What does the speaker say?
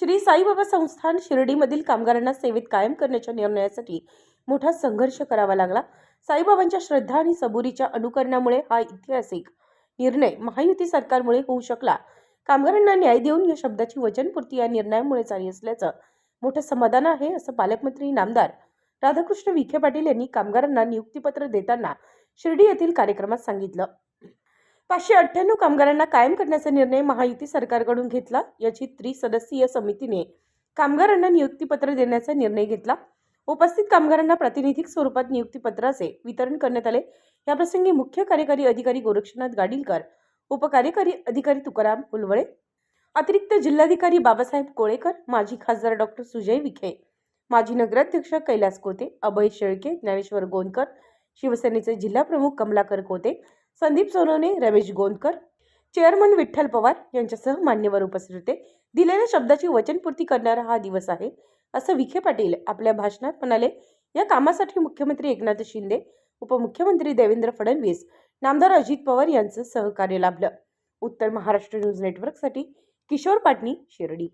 श्री साईबाबा संस्थान शिर्डीमधील कामगारांना सेवेत कायम करण्याच्या निर्णयासाठी मोठा संघर्ष करावा लागला. साईबाबांच्या श्रद्धा आणि सबुरीच्या अनुकरणामुळे हा ऐतिहासिक निर्णय महायुती सरकारमुळे होऊ शकला. कामगारांना न्याय देऊन या शब्दाची वचनपूर्ती या निर्णयामुळे झाली असल्याचं मोठं समाधान आहे असं पालकमंत्री नामदार राधाकृष्ण विखे पाटील यांनी कामगारांना नियुक्तीपत्र देताना शिर्डी येथील कार्यक्रमात सांगितलं. पाचशे अठ्ठ्याण्णव कामगारांना कायम करण्याचा निर्णय महायुती सरकारकडून घेतला याची त्रिसदस्यीय समितीने कामगारांना नियुक्तीपत्र देण्याचा निर्णय घेतला. उपस्थित कामगारांना प्रातिनिधिक स्वरूपात नियुक्तीपत्राचे वितरण करण्यात आले. याप्रसंगी मुख्य कार्यकारी अधिकारी गोरक्षनाथ गाडीलकर उपकार्यकारी अधिकारी तुकाराम उलवळे अतिरिक्त जिल्हाधिकारी बाबासाहेब कोळेकर माजी खासदार डॉक्टर सुजय विखे माजी नगराध्यक्ष कैलास कोते अभय शेळके ज्ञानेश्वर गोंदकर शिवसेनेचे जिल्हाप्रमुख कमलाकर कोते संदीप सोनवणे रमेश गोंदकर. चेअरमन विठ्ठल पवार यांच्यासह मान्यवर उपस्थित होते. दिलेल्या शब्दाची वचनपूर्ती करणारा हा दिवस आहे असं विखे पाटील आपल्या भाषणात म्हणाले. या कामासाठी मुख्यमंत्री एकनाथ शिंदे उपमुख्यमंत्री देवेंद्र फडणवीस नामदार अजित पवार यांचं सहकार्य लाभलं. उत्तर महाराष्ट्र न्यूज नेटवर्कसाठी किशोर पाटणी शिर्डी.